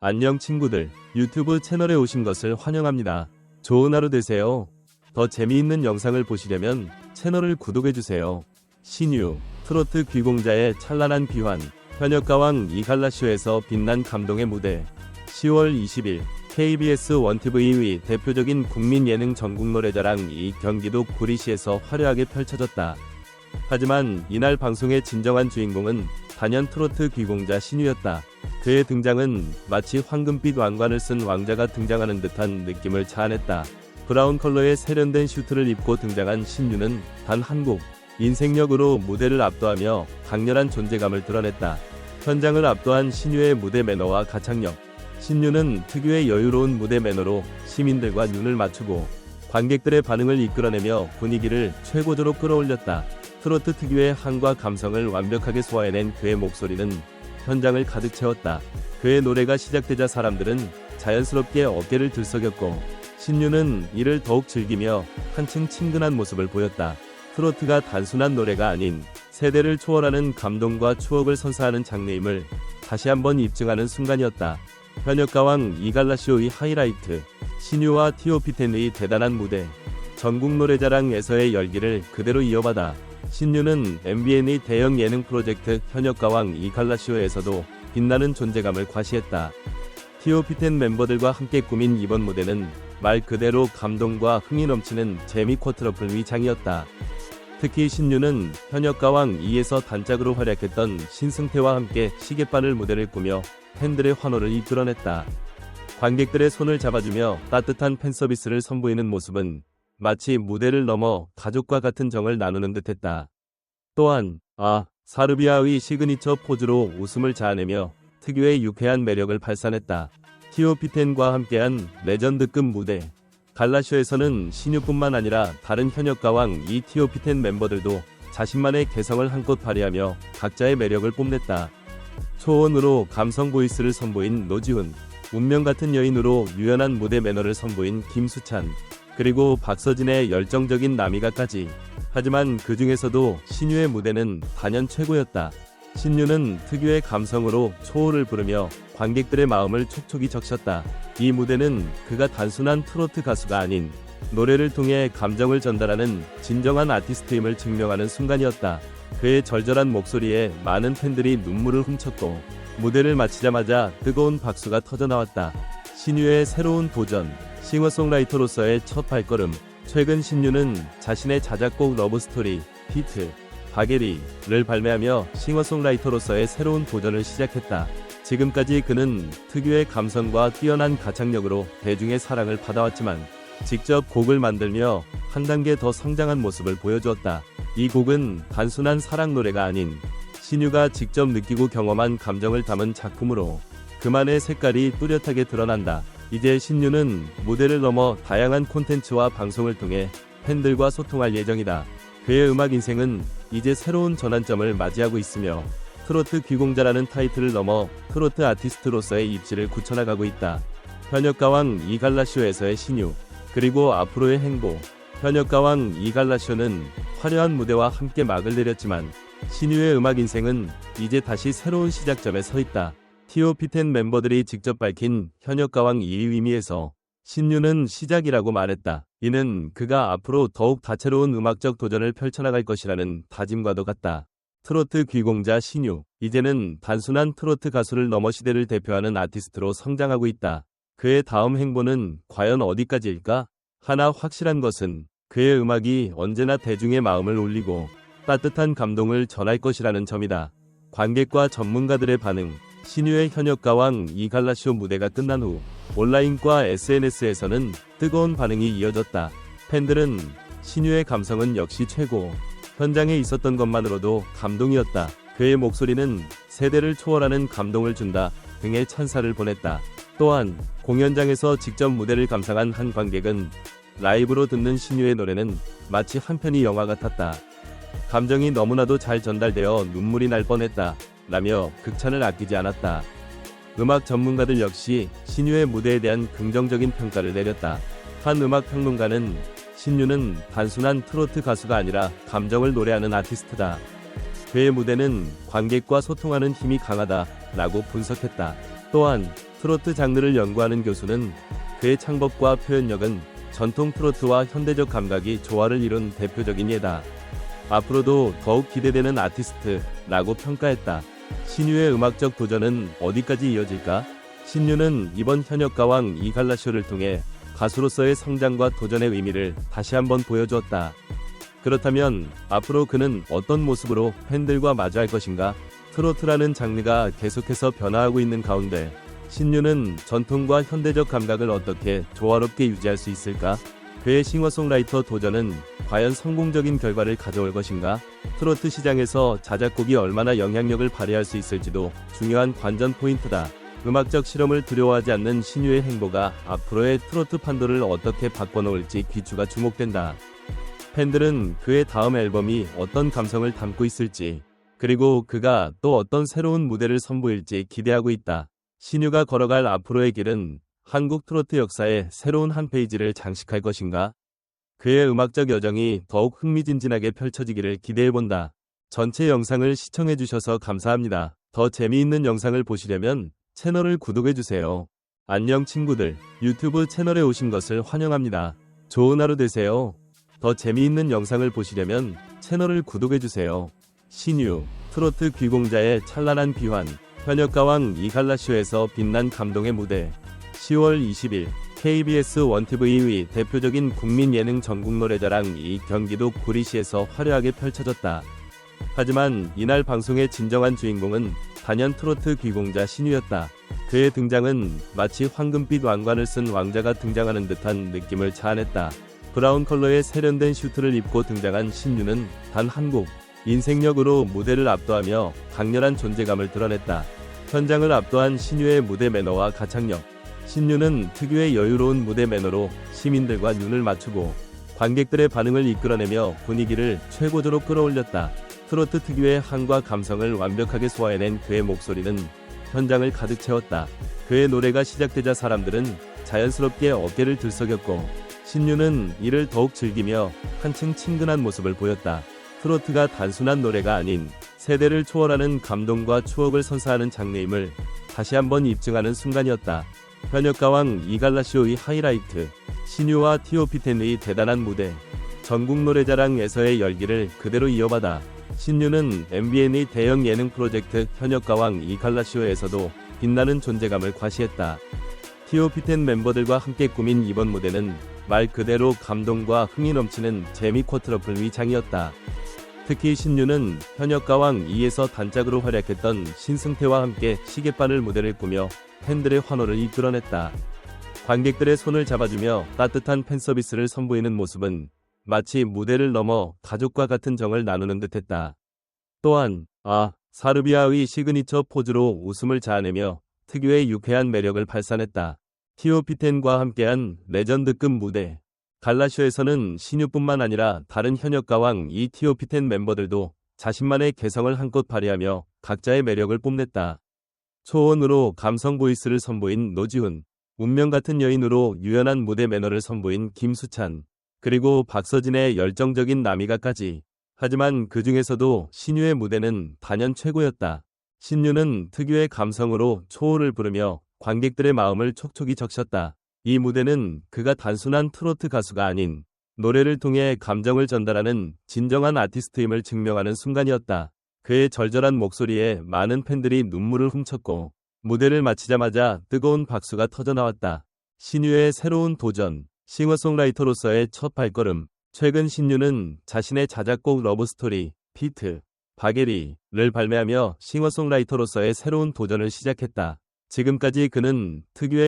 안녕 친구들. 유튜브 채널에 오신 것을 환영합니다. 좋은 하루 되세요. 더 재미있는 영상을 보시려면 채널을 구독해주세요. 신유, 트로트 귀공자의 찬란한 비환, 현역가왕 이갈라쇼에서 빛난 감동의 무대. 10월 20일 KBS 원TV의 대표적인 국민 예능 전국 노래자랑 이 경기도 구리시에서 화려하게 펼쳐졌다. 하지만 이날 방송의 진정한 주인공은 단연 트로트 귀공자 신유였다. 그의 등장은 마치 황금빛 왕관을 쓴 왕자가 등장하는 듯한 느낌을 자아냈다. 브라운 컬러의 세련된 슈트를 입고 등장한 신유는 단 한 곡, 인생력으로 무대를 압도하며 강렬한 존재감을 드러냈다. 현장을 압도한 신유의 무대 매너와 가창력. 신유는 특유의 여유로운 무대 매너로 시민들과 눈을 맞추고 관객들의 반응을 이끌어내며 분위기를 최고조로 끌어올렸다. 트로트 특유의 한과 감성을 완벽하게 소화해낸 그의 목소리는 현장을 가득 채웠다. 그의 노래가 시작되자 사람들은 자연스럽게 어깨를 들썩였고 신유는 이를 더욱 즐기며 한층 친근한 모습을 보였다. 트로트가 단순한 노래가 아닌 세대를 초월하는 감동과 추억을 선사하는 장르임을 다시 한번 입증하는 순간이었다. 현역가왕 이갈라쇼의 하이라이트, 신유와 티오피텐의 대단한 무대, 전국 노래자랑에서의 열기를 그대로 이어받아 신유는 MBN의 대형 예능 프로젝트 현역가왕 이갈라쇼에서도 빛나는 존재감을 과시했다. 티오피텐 멤버들과 함께 꾸민 이번 무대는 말 그대로 감동과 흥이 넘치는 재미 쿼트러플 위장이었다. 특히 신유는 현역가왕 2에서 단짝으로 활약했던 신승태와 함께 시계바늘 무대를 꾸며 팬들의 환호를 이끌어냈다. 관객들의 손을 잡아주며 따뜻한 팬 서비스를 선보이는 모습은 마치 무대를 넘어 가족과 같은 정을 나누는 듯했다. 또한 아 사르비아의 시그니처 포즈로 웃음을 자아내며 특유의 유쾌한 매력을 발산했다. 티오피텐과 함께한 레전드급 무대. 갈라쇼에서는 신유뿐만 아니라 다른 현역 가왕 이 티오피텐 멤버들도 자신만의 개성을 한껏 발휘하며 각자의 매력을 뽐냈다. 초원으로 감성 보이스를 선보인 노지훈, 운명 같은 여인으로 유연한 무대 매너를 선보인 김수찬, 그리고 박서진의 열정적인 나미가까지. 하지만 그 중에서도 신유의 무대는 단연 최고였다. 신유는 특유의 감성으로 초호를 부르며 관객들의 마음을 촉촉이 적셨다. 이 무대는 그가 단순한 트로트 가수가 아닌 노래를 통해 감정을 전달하는 진정한 아티스트임을 증명하는 순간이었다. 그의 절절한 목소리에 많은 팬들이 눈물을 훔쳤고 무대를 마치자마자 뜨거운 박수가 터져나왔다. 신유의 새로운 도전, 싱어송라이터로서의 첫 발걸음. 최근 신유는 자신의 자작곡 러브스토리, 히트, 바게리를 발매하며 싱어송라이터로서의 새로운 도전을 시작했다. 지금까지 그는 특유의 감성과 뛰어난 가창력으로 대중의 사랑을 받아왔지만 직접 곡을 만들며 한 단계 더 성장한 모습을 보여주었다. 이 곡은 단순한 사랑 노래가 아닌 신유가 직접 느끼고 경험한 감정을 담은 작품으로 그만의 색깔이 뚜렷하게 드러난다. 이제 신유는 무대를 넘어 다양한 콘텐츠와 방송을 통해 팬들과 소통할 예정이다. 그의 음악 인생은 이제 새로운 전환점을 맞이하고 있으며 트로트 귀공자라는 타이틀을 넘어 트로트 아티스트로서의 입지를 굳혀나가고 있다. 현역가왕 이갈라쇼에서의 신유, 그리고 앞으로의 행보. 현역가왕 이갈라쇼는 화려한 무대와 함께 막을 내렸지만 신유의 음악 인생은 이제 다시 새로운 시작점에 서 있다. 티오피텐 멤버들이 직접 밝힌 현역 가왕 2위 의미에서 신유는 시작이라고 말했다. 이는 그가 앞으로 더욱 다채로운 음악적 도전을 펼쳐나갈 것이라는 다짐과도 같다. 트로트 귀공자 신유, 이제는 단순한 트로트 가수를 넘어 시대를 대표하는 아티스트로 성장하고 있다. 그의 다음 행보는 과연 어디까지일까? 하나 확실한 것은 그의 음악이 언제나 대중의 마음을 울리고 따뜻한 감동을 전할 것이라는 점이다. 관객과 전문가들의 반응, 신유의 현역 가왕 이갈라쇼 무대가 끝난 후 온라인과 SNS에서는 뜨거운 반응이 이어졌다. 팬들은 신유의 감성은 역시 최고. 현장에 있었던 것만으로도 감동이었다. 그의 목소리는 세대를 초월하는 감동을 준다. 등의 찬사를 보냈다. 또한 공연장에서 직접 무대를 감상한 한 관객은 라이브로 듣는 신유의 노래는 마치 한 편의 영화 같았다. 감정이 너무나도 잘 전달되어 눈물이 날 뻔했다. 라며 극찬을 아끼지 않았다. 음악 전문가들 역시 신유의 무대에 대한 긍정적인 평가를 내렸다. 한 음악 평론가는 신유는 단순한 트로트 가수가 아니라 감정을 노래하는 아티스트다. 그의 무대는 관객과 소통하는 힘이 강하다. 라고 분석했다. 또한 트로트 장르를 연구하는 교수는 그의 창법과 표현력은 전통 트로트와 현대적 감각이 조화를 이룬 대표적인 예다. 앞으로도 더욱 기대되는 아티스트라고 평가했다. 신유의 음악적 도전은 어디까지 이어질까? 신유는 이번 현역 가왕 이갈라쇼를 통해 가수로서의 성장과 도전의 의미를 다시 한번 보여주었다. 그렇다면 앞으로 그는 어떤 모습으로 팬들과 마주할 것인가? 트로트라는 장르가 계속해서 변화하고 있는 가운데 신유는 전통과 현대적 감각을 어떻게 조화롭게 유지할 수 있을까? 그의 싱어송라이터 도전은 과연 성공적인 결과를 가져올 것인가? 트로트 시장에서 자작곡이 얼마나 영향력을 발휘할 수 있을지도 중요한 관전 포인트다. 음악적 실험을 두려워하지 않는 신유의 행보가 앞으로의 트로트 판도를 어떻게 바꿔놓을지 귀추가 주목된다. 팬들은 그의 다음 앨범이 어떤 감성을 담고 있을지, 그리고 그가 또 어떤 새로운 무대를 선보일지 기대하고 있다. 신유가 걸어갈 앞으로의 길은 한국 트로트 역사의 새로운 한 페이지를 장식할 것인가? 그의 음악적 여정이 더욱 흥미진진하게 펼쳐지기를 기대해본다. 전체 영상을 시청해주셔서 감사합니다. 더 재미있는 영상을 보시려면 채널을 구독해주세요. 안녕 친구들, 유튜브 채널에 오신 것을 환영합니다. 좋은 하루 되세요. 더 재미있는 영상을 보시려면 채널을 구독해주세요. 신유, 트로트 귀공자의 찬란한 비환, 현역가왕 이갈라쇼에서 빛난 감동의 무대 10월 20일 KBS 원TV의 대표적인 국민 예능 전국 노래자랑 이 경기도 구리시에서 화려하게 펼쳐졌다. 하지만 이날 방송의 진정한 주인공은 단연 트로트 귀공자 신유였다. 그의 등장은 마치 황금빛 왕관을 쓴 왕자가 등장하는 듯한 느낌을 자아냈다. 브라운 컬러의 세련된 슈트를 입고 등장한 신유는 단 한 곡, 인생력으로 무대를 압도하며 강렬한 존재감을 드러냈다. 현장을 압도한 신유의 무대 매너와 가창력. 신유는 특유의 여유로운 무대 매너로 시민들과 눈을 맞추고 관객들의 반응을 이끌어내며 분위기를 최고조로 끌어올렸다. 트로트 특유의 한과 감성을 완벽하게 소화해낸 그의 목소리는 현장을 가득 채웠다. 그의 노래가 시작되자 사람들은 자연스럽게 어깨를 들썩였고 신유는 이를 더욱 즐기며 한층 친근한 모습을 보였다. 트로트가 단순한 노래가 아닌 세대를 초월하는 감동과 추억을 선사하는 장르임을 다시 한번 입증하는 순간이었다. 현역가왕 이갈라쇼의 하이라이트, 신유와 티오피텐의 대단한 무대, 전국 노래자랑에서의 열기를 그대로 이어받아 신유는 MBN의 대형 예능 프로젝트 현역가왕 이갈라쇼에서도 빛나는 존재감을 과시했다. 티오피텐 멤버들과 함께 꾸민 이번 무대는 말 그대로 감동과 흥이 넘치는 재미 쿼트러플 위장이었다. 특히 신유는 현역 가왕 2에서 단짝으로 활약했던 신승태와 함께 시계바늘 무대를 꾸며 팬들의 환호를 이끌어냈다. 관객들의 손을 잡아주며 따뜻한 팬 서비스를 선보이는 모습은 마치 무대를 넘어 가족과 같은 정을 나누는 듯했다. 또한 아 사르비아의 시그니처 포즈로 웃음을 자아내며 특유의 유쾌한 매력을 발산했다. 티오피텐과 함께한 레전드급 무대 갈라쇼에서는 신유뿐만 아니라 다른 현역 가왕 이티오피텐 멤버들도 자신만의 개성을 한껏 발휘하며 각자의 매력을 뽐냈다. 초원으로 감성 보이스를 선보인 노지훈, 운명 같은 여인으로 유연한 무대 매너를 선보인 김수찬, 그리고 박서진의 열정적인 나미가까지. 하지만 그 중에서도 신유의 무대는 단연 최고였다. 신유는 특유의 감성으로 초호를 부르며 관객들의 마음을 촉촉이 적셨다. 이 무대는 그가 단순한 트로트 가수가 아닌 노래를 통해 감정을 전달하는 진정한 아티스트임을 증명하는 순간이었다. 그의 절절한 목소리에 많은 팬들이 눈물을 훔쳤고 무대를 마치자마자 뜨거운 박수가 터져나왔다. 신유의 새로운 도전, 싱어송라이터로서의 첫 발걸음. 최근 신유는 자신의 자작곡 러브스토리, 피트, 바게리를 발매하며 싱어송라이터로서의 새로운 도전을 시작했다. 지금까지 그는 특유의